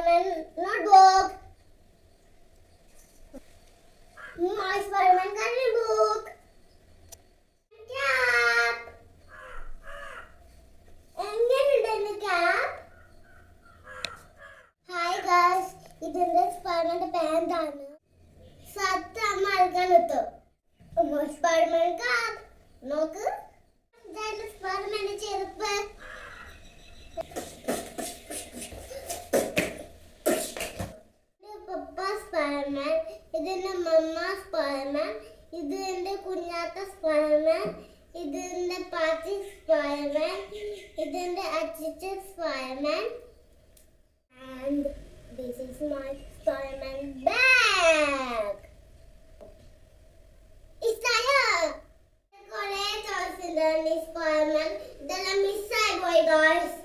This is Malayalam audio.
I will not walk. My Spider-Man can walk. Cap. എങ്ങനെയുണ്ടെന്ന് ക്യാപ് ഹായ് ഗാസ് ഇതിന്റെ സ്പൈഡർമാന്റെ പാന്റാണ് സത്ത് അമ്മ അയക്കാൻ എത്തും സ്പൈഡർമാൻ ക്യാപ് നോക്ക്. സ്പൈഡർമാന്റെ ചെരുപ്പ്? സ്പൈഡർമാൻ ഇതെന്റെ മമ്മ സ്പൈഡർമാൻ ഇത് എന്റെ കുഞ്ഞാത്ത സ്പൈഡർമാൻ ഇത് എന്റെ പാച്ചി സ്പൈഡർമാൻ ഇതെന്റെ അച്ചിച്ച Spiderman and this is my Spiderman bag ഇഷ്ടമായോ കുറേ ടോയ്സ് ഉണ്ട് സ്പൈഡർമാൻ ഇതെല്ലാം മിസ്സായി പോയി ടോയ്സ്